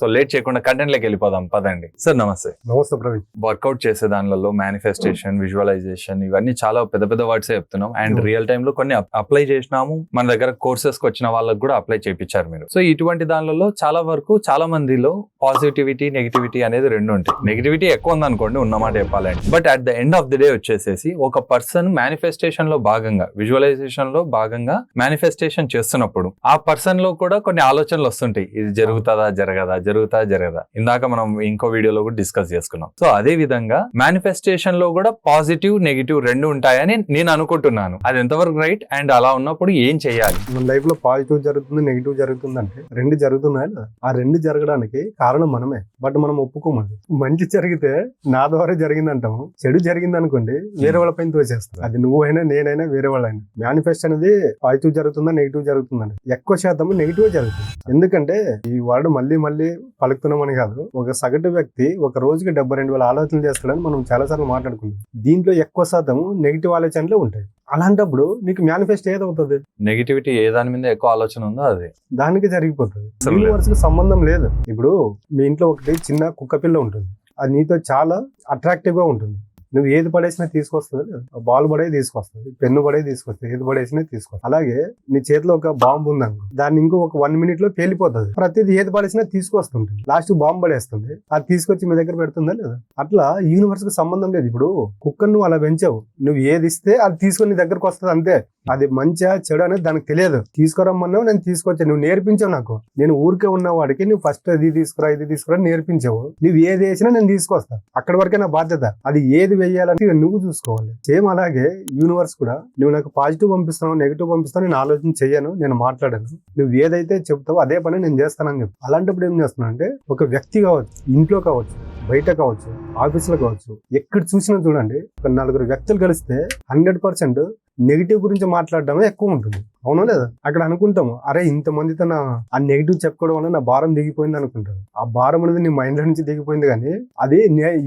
So late చేయకుండా కంటెంట్లోకి వెళ్ళిపోదాం. పదండి. సార్ నమస్తే. నమస్తే ప్రవీణ్. వర్కౌట్ చేసే దానిలో మేనిఫెస్టేషన్ విజువలైజేషన్ ఇవన్నీ చాలా పెద్ద పెద్ద వర్డ్స్ చెప్తున్నాం. అండ్. రియల్ టైమ్లో కొన్ని అప్లై చేసినాము. మన దగ్గర కోర్సెస్కి వచ్చిన వాళ్ళకి కూడా అప్లై చేయించారు మీరు. సో ఇటువంటి దానిలో చాలా వరకు చాలా మందిలో పాజిటివిటీ నెగిటివిటీ అనేది రెండు ఉంటాయి. నెగిటివిటీ ఎక్కువ ఉందనుకోండి ఉన్నమాట చెప్పాలంటే. But at the end of the day వచ్చేసేసి ఒక పర్సన్ మేనిఫెస్టేషన్లో భాగంగా విజువలైజేషన్లో భాగంగా మేనిఫెస్టేషన్ చేస్తున్నప్పుడు ఆ పర్సన్లో కూడా కొన్ని ఆలోచనలు వస్తుంటాయి. ఇది జరుగుతుందా జరగదా జరుగుతా జరగదా? ఇందాక మనం ఇంకో వీడియోలో కూడా డిస్కస్ చేసుకున్నాం. సో అదే విధంగా మేనిఫెస్టేషన్లో కూడా పాజిటివ్ నెగిటివ్ రెండు ఉంటాయని నేను అనుకుంటున్నాను. అది ఎంతవరకు రైట్ అండ్ అలా ఉన్నప్పుడు ఏం చేయాలి? మన లైఫ్లో పాజిటివ్ జరుగుతుంది నెగిటివ్ జరుగుతుంది అంటే రెండు జరుగుతున్నాయి ఆ రెండు జరగడానికి కారణం మనమే. బట్ మనం ఒప్పుకోమండి. మంచి జరిగితే నా ద్వారా జరిగింది అంటాము చెడు జరిగింది అనుకోండి వేరే వాళ్ళ పైన తోచేస్తాం అది నువ్వైనా నేనైనా వేరే వాళ్ళైనా. మేనిఫెస్ట్ అనేది పాజిటివ్ జరుగుతుందా నెగిటివ్ జరుగుతుందని ఎక్కువ శాతం నెగిటివ్ జరుగుతుంది. ఎందుకంటే ఈ వర్డ్ మళ్ళీ మళ్ళీ పలుకుతున్నామని కాదు. ఒక సగటు వ్యక్తి ఒక రోజుకి డెబ్బై రెండు వేల ఆలోచనలు చేస్తాడని మనం చాలా సార్లు మాట్లాడుకున్నాం. దీంట్లో ఎక్కువ శాతం నెగిటివ్ ఆలోచనలే ఉంటాయి. అలాంటప్పుడు నీకు మేనిఫెస్ట్ ఏదవుతుంది? నెగిటివిటీ ఏ దాని మీద ఎక్కువ ఆలోచన ఉందో అదే. దానికి జరిగిపోతుంది. అసలు లేదు. యూనివర్స్కి సంబంధం లేదు. ఇప్పుడు మీ ఇంట్లో ఒకటి చిన్న కుక్క పిల్ల ఉంటుంది. అది నీతో చాలా అట్రాక్టివ్గా ఉంటుంది. నువ్వు ఏది పడేసినా తీసుకొస్తుంది బాల్ పడే తీసుకొస్తుంది పెన్ను పడే తీసుకొస్తుంది ఏది పడేసినా తీసుకొస్తుంది. అలాగే నీ చేతిలో ఒక బాంబు ఉందనుకో దాన్ని ఇంకో ఒక వన్ మినిట్లో పేలిపోతుంది. ప్రతిది ఏది పడేసినా తీసుకొస్తుంటుంది. లాస్ట్ బాంబు పడేస్తుంది. అది తీసుకొచ్చి మీ దగ్గర పెడుతుందా లేదా? అట్లా యూనివర్స్కి సంబంధం లేదు. ఇప్పుడు కుక్కర్ నువ్వు అలా పెంచావు. నువ్వు ఏది ఇస్తే అది తీసుకొని నీ దగ్గరకు వస్తుంది అంతే. అది మంచిగా చెడు అనేది దానికి తెలియదు. తీసుకురమ్మన్నావు నేను తీసుకొచ్చాను. నువ్వు నేర్పించావు నాకు. నేను ఊరికే ఉన్న వాడికి నువ్వు ఫస్ట్ అది తీసుకురా ఇది తీసుకురా నేర్పించావు. నువ్వు ఏది వేసినా నేను తీసుకొస్తా. అక్కడి వరకే నా బాధ్యత. అది ఏది వేయాలని నువ్వు చూసుకోవాలి. సేమ్ అలాగే యూనివర్స్ కూడా నువ్వు నాకు పాజిటివ్ పంపిస్తున్నావు నెగిటివ్ పంపిస్తావు నేను ఆలోచన చేయను నేను మాట్లాడను. నువ్వు ఏదైతే చెప్తావో అదే పని నేను చేస్తానని చెప్పి. అలాంటప్పుడు ఏం చేస్తున్నావు అంటే ఒక వ్యక్తి కావచ్చు ఇంట్లో కావచ్చు బయట కావచ్చు ఆఫీసులో కావచ్చు ఎక్కడ చూసినా చూడండి ఒక నలుగురు వ్యక్తులు కలిస్తే హండ్రెడ్ పర్సెంట్ నెగిటివ్ గురించి మాట్లాడడమే ఎక్కువ ఉంటుంది. అవునా లేదా? అక్కడ అనుకుంటాము అరే ఇంతమంది తన ఆ నెగిటివ్ చెప్పుకోవడం వల్ల నా భారం దిగిపోయింది అనుకుంటారు. ఆ భారం అనేది నీ మైండ్ నుంచి దిగిపోయింది కానీ అది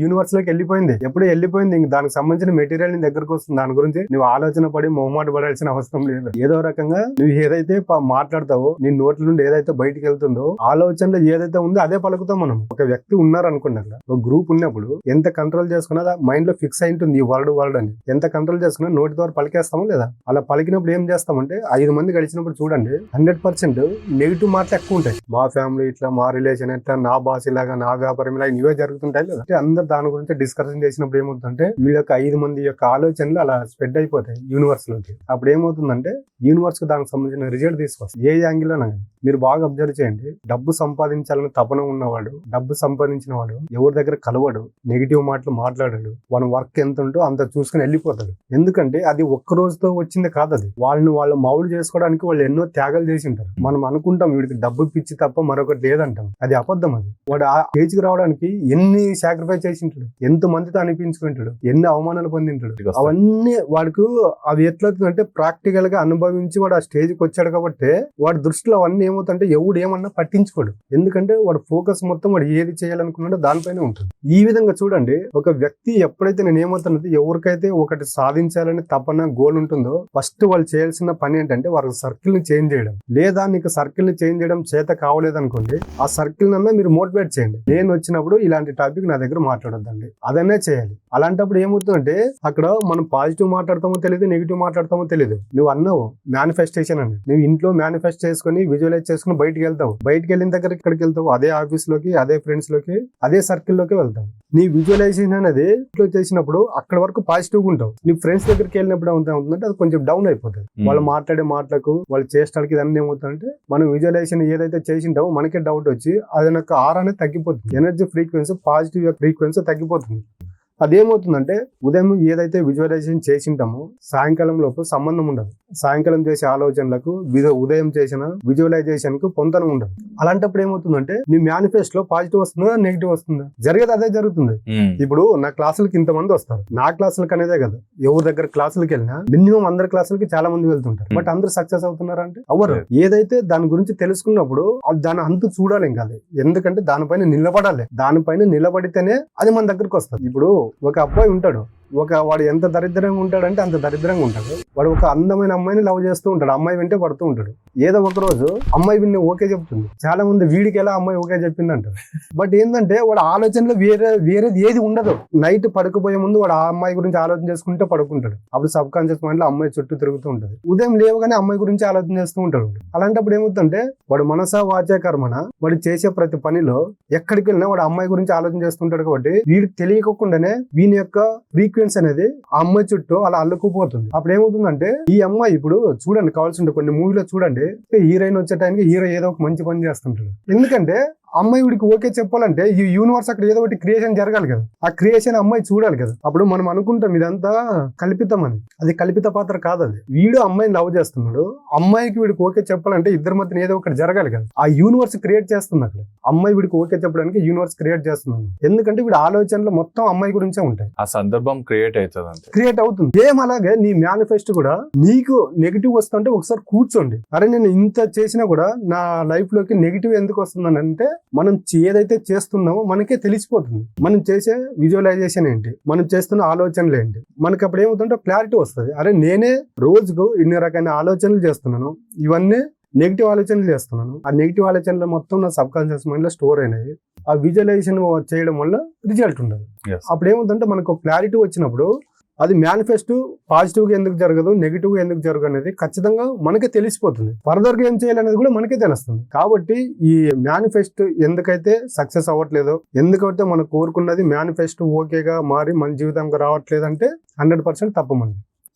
యూనివర్స్లోకి వెళ్ళిపోయింది. ఎప్పుడు వెళ్ళిపోయింది ఇంక దానికి సంబంధించిన మెటీరియల్ నీ దగ్గరకు వస్తుంది. దాని గురించి నువ్వు ఆలోచన పడి మొహమాట పడాల్సిన అవసరం లేదు. ఏదో రకంగా నువ్వు ఏదైతే మాట్లాడతావో నీ నోట్ల నుండి ఏదైతే బయటికి వెళ్తుందో ఆలోచనలో ఏదైతే ఉందో అదే పలుకుతాం మనం. ఒక వ్యక్తి ఉన్నారు అనుకోండి ఒక గ్రూప్ ఉన్నప్పుడు ఎంత కంట్రోల్ చేసుకున్నా మైండ్లో ఫిక్స్ అయి ఉంటుంది ఈ వర్డ్ వరల్డ్ అని. ఎంత కంట్రోల్ చేసుకున్నా నోటి ద్వారా పలికేస్తామో లేదా? అలా పలికినప్పుడు ఏం చేస్తామంటే ఐదు మంది గడిచినప్పుడు చూడండి హండ్రెడ్ పర్సెంట్ నెగిటివ్ మాటలు ఎక్కువ ఉంటాయి. మా ఫ్యామిలీ ఇట్లా మా రిలేషన్ ఇట్లా నా భాష ఇలాగా నా వ్యాపారం ఇలా ఇవే జరుగుతుంటాయి లేదా అంటే అందరు దాని గురించి డిస్కషన్ చేసినప్పుడు ఏమవుతుందంటే వీళ్ళ యొక్క ఐదు మంది యొక్క ఆలోచనలు అలా స్ప్రెడ్ అయిపోతాయి యూనివర్స్లోకి. అప్పుడు ఏమవుతుందంటే యూనివర్స్కి దానికి సంబంధించిన రిజల్ట్ తీసుకోవచ్చు ఏ యాంగిల్లో మీరు బాగా అబ్జర్వ్ చేయండి. డబ్బు సంపాదించాలని తపన ఉన్నవాడు డబ్బు సంపాదించిన వాడు ఎవరి దగ్గర కలవడు నెగిటివ్ మాటలు మాట్లాడాడు వాని వర్క్ ఎంత ఉంటో అంత చూసుకుని వెళ్ళిపోతాడు. ఎందుకంటే అది ఒక్క రోజుతో వచ్చింది కాదు అది. వాళ్ళని వాళ్ళు మౌలు చేసుకోవడానికి వాళ్ళు ఎన్నో త్యాగాలు చేసి ఉంటారు. మనం అనుకుంటాం వీడికి డబ్బు పిచ్చి తప్ప మరొకటి లేదంటాం. అది అబద్ధం అది. వాడు ఆ స్టేజ్కి రావడానికి ఎన్ని సాక్రిఫైస్ చేసి ఉంటాడు? ఎంత మందితో అనిపించుకుంటాడు ఎన్ని అవమానాలు పొందింటాడు? అవన్నీ వాడికి అవి ఎట్లవుతుందంటే ప్రాక్టికల్గా అనుభవించి వాడు ఆ స్టేజ్కి వచ్చాడు కాబట్టి వాడి దృష్టిలో అవన్నీ ఏమవుతుందంటే ఎవడు ఏమన్నా పట్టించుకోడు. ఎందుకంటే వాడు ఫోకస్ మొత్తం వాడు ఏది చేయాలనుకున్నాడో దానిపైనే ఉంటుంది. ఈ విధంగా చూడండి ఒక వ్యక్తి ఎప్పుడైతే నేను ఏమవుతున్నది ఎవరికైతే ఒకటి సాధించాలని తపన గోల్ ఉంటుందో ఫస్ట్ వాళ్ళు చేయాల్సిన పని ఏంటంటే వారి సర్కిల్ని చేంజ్ చేయడం. లేదా నీకు సర్కిల్ని చేంజ్ చేయడం చేత కావలేదు అనుకోండి ఆ సర్కిల్ నన్నా మీరు మోటివేట్ చేయండి. నేను వచ్చినప్పుడు ఇలాంటి టాపిక్ నా దగ్గర మాట్లాడొద్దండి. అదనే చేయాలి. అలాంటప్పుడు ఏమవుతుందంటే అక్కడ మనం పాజిటివ్ మాట్లాడతామో తెలియదు నెగిటివ్ మాట్లాడతామో తెలియదు నువ్వు అన్నావు మేనిఫెస్టేషన్ అని. నువ్వు ఇంట్లో మేనిఫెస్ట్ చేసుకుని విజువలైజ్ చేసుకుని బయటికి వెళ్తావు. బయటికి వెళ్ళిన దగ్గర ఇక్కడికి వెళ్తావు? అదే ఆఫీస్లోకి అదే ఫ్రెండ్స్లోకి అదే సర్కిల్లోకి వెళ్తావు. నీ విజువలైజేషన్ అనేది ఇంట్లో చేసినప్పుడు అక్కడ వరకు పాజిటివ్గా ఉంటావు. నీ ఫ్రెండ్స్ దగ్గరికి వెళ్ళినప్పుడు ఏమవుతా ఉంటుందంటే అది కొంచెం డౌన్ అయిపోతుంది. వాళ్ళు మాట్లాడే మాటలకు వాళ్ళ చేష్టలకి ఇదన్నీ ఏమవుతుందంటే మనం విజువలైజేషన్ ఏదైతే చేసింటామో మనకే డౌట్ వచ్చి అది యొక్క ఆర్ అనేది తగ్గిపోతుంది. ఎనర్జీ ఫ్రీక్వెన్సీ పాజిటివ్ ఫ్రీక్వెన్సీ తగ్గిపోతుంది. అదేమవుతుందంటే ఉదయం ఏదైతే విజువలైజేషన్ చేసింటామో సాయంకాలం లోపు సంబంధం ఉండదు. సాయంకాలం చేసే ఆలోచనలకు ఉదయం చేసిన విజువలైజేషన్కు పొంతనం ఉండదు. అలాంటప్పుడు ఏమవుతుందంటే నీ మేనిఫెస్టో పాజిటివ్ వస్తుందా నెగిటివ్ వస్తుందా? జరిగేది అదే జరుగుతుంది. ఇప్పుడు నా క్లాసులకి ఇంతమంది వస్తారు. నా క్లాసులకి అనేదే కదా. ఎవరి దగ్గర క్లాసులకి వెళ్ళినా మినిమం అందరి క్లాసులకి చాలా మంది వెళ్తుంటారు. బట్ అందరు సక్సెస్ అవుతున్నారు అంటే అవరు ఏదైతే దాని గురించి తెలుసుకున్నప్పుడు దాని అంతు చూడాలి ఇంకా ఎందుకంటే దానిపైన నిలబడాలి. దానిపైన నిలబడితేనే అది మన దగ్గరకు వస్తుంది. ఇప్పుడు ఒక అబ్బాయి ఉంటాడు. ఒక వాడు ఎంత దరిద్రంగా ఉంటాడంటే అంత దరిద్రంగా ఉంటాడు. వాడు ఒక అందమైన అమ్మాయిని లవ్ చేస్తూ ఉంటాడు. అమ్మాయి వెంటే పడుతూ ఉంటాడు. ఏదో ఒక రోజు అమ్మాయి విన్ని ఓకే చెప్తుంది. చాలా మంది వీడికి ఎలా అమ్మాయి ఓకే చెప్పింది అంటారు బట్ ఏంటంటే వాడు ఆలోచనలో వేరే వేరేది ఏది ఉండదు. నైట్ పడుకుపోయే ముందు వాడు ఆ అమ్మాయి గురించి ఆలోచన చేసుకుంటే పడుకుంటాడు. అప్పుడు సబ్ కాన్షియస్ మైండ్లో అమ్మాయి చుట్టూ తిరుగుతూ ఉంటది. ఉదయం లేవగానే అమ్మాయి గురించి ఆలోచన చేస్తూ ఉంటాడు అలాంటప్పుడు ఏమవుతుందంటే వాడు మనసా వాచే కర్మన? వాడు చేసే ప్రతి పనిలో ఎక్కడికి వెళ్ళినా వాడు అమ్మాయి గురించి ఆలోచన చేస్తుంటాడు కాబట్టి వీడికి తెలియకుండానే వీని యొక్క ఫ్రీక్వెన్సీ అనేది ఆ అమ్మాయి చుట్టూ అలా అల్లుకుపోతుంది. అప్పుడు ఏమవుతుందంటే ఈ అమ్మాయి ఇప్పుడు చూడండి కావాల్సి ఉంటే కొన్ని మూవీలో చూడండి హీరోయిన్ వచ్చే టైంకి హీరో ఏదో ఒక మంచి పని చేస్తుంటాడు. ఎందుకంటే అమ్మాయి వీడికి ఓకే చెప్పాలంటే ఈ యూనివర్స్ అక్కడ ఏదో ఒకటి క్రియేషన్ జరగాలి కదా. ఆ క్రియేషన్ అమ్మాయి చూడాలి కదా. అప్పుడు మనం అనుకుంటాం ఇదంతా కల్పితం అని అది కల్పిత పాత్ర కాదు అది వీడు అమ్మాయిని లవ్ చేస్తున్నాడు. అమ్మాయికి వీడికి ఓకే చెప్పాలంటే ఇద్దరి మధ్యన ఏదో ఒకటి జరగాలి కదా. ఆ యూనివర్స్ క్రియేట్ చేస్తుంది అక్కడ. అమ్మాయి వీడికి ఓకే చెప్పడానికి యూనివర్స్ క్రియేట్ చేస్తున్నాడు ఎందుకంటే వీడి ఆలోచనలు మొత్తం అమ్మాయి గురించే ఉంటాయి. ఆ సందర్భం క్రియేట్ అవుతుంది క్రియేట్ అవుతుంది. సేమ్ అలాగే నీ మేనిఫెస్టో కూడా నీకు నెగిటివ్ వస్తుంటే ఒకసారి కూర్చోండి. అరే నేను ఇంత చేసినా కూడా నా లైఫ్లోకి నెగిటివ్ ఎందుకు వస్తుందని అంటే మనం ఏదైతే చేస్తున్నామో మనకే తెలిసిపోతుంది. మనం చేసే విజువలైజేషన్ ఏంటి? మనం చేస్తున్న ఆలోచనలు ఏంటి? మనకి అప్పుడు ఏమవుతుంటే క్లారిటీ వస్తుంది. అరే నేనే రోజుకు ఇన్ని రకాల ఆలోచనలు చేస్తున్నాను. ఇవన్నీ నెగిటివ్ ఆలోచనలు చేస్తున్నాను. ఆ నెగిటివ్ ఆలోచనలు మొత్తం నా సబ్ కాన్షియస్ మైండ్లో స్టోర్ అయినాయి. ఆ విజువలైజేషన్ చేయడం వల్ల రిజల్ట్ ఉండదు. అప్పుడు ఏముందంటే మనకు క్లారిటీ వచ్చినప్పుడు అది మేనిఫెస్టో పాజిటివ్గా ఎందుకు జరగదు నెగిటివ్గా ఎందుకు జరగదు అనేది ఖచ్చితంగా మనకే తెలిసిపోతుంది. ఫర్దర్గా ఏం చేయాలనేది కూడా మనకే తెలుస్తుంది. కాబట్టి ఈ మేనిఫెస్టో ఎందుకైతే సక్సెస్ అవ్వట్లేదో ఎందుకైతే మనం కోరుకున్నది మేనిఫెస్టో ఓకేగా మారి మన జీవితంగా రావట్లేదు అంటే హండ్రెడ్ పర్సెంట్ తప్పు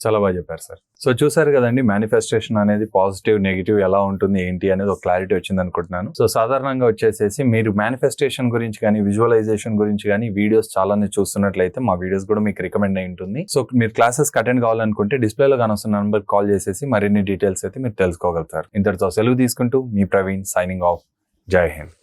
చాలా బాగా చెప్పారు సార్. సో చూసారు కదండి మేనిఫెస్టేషన్ అనేది పాజిటివ్ నెగిటివ్ ఎలా ఉంటుంది ఏంటి అనేది ఒక క్లారిటీ వచ్చింది అనుకుంటున్నాను. సో సాధారణంగా వచ్చేసేసి మీరు మేనిఫెస్టేషన్ గురించి కానీ విజువలైజేషన్ గురించి కానీ వీడియోస్ చాలానే చూస్తున్నట్లయితే మా వీడియోస్ కూడా మీకు రికమెండ్ అయి ఉంటుంది. సో మీరు క్లాసెస్ అటెండ్ కావాలనుకుంటే డిస్ప్లేలో కానొస్తున్న నెంబర్ కాల్ చేసేసి మరిన్ని డీటెయిల్స్ అయితే మీరు తెలుసుకోగలుగుతారు. ఇంతటితో సెలవు తీసుకుంటూ మీ ప్రవీణ్ సైనింగ్ ఆఫ్ జై హింద్.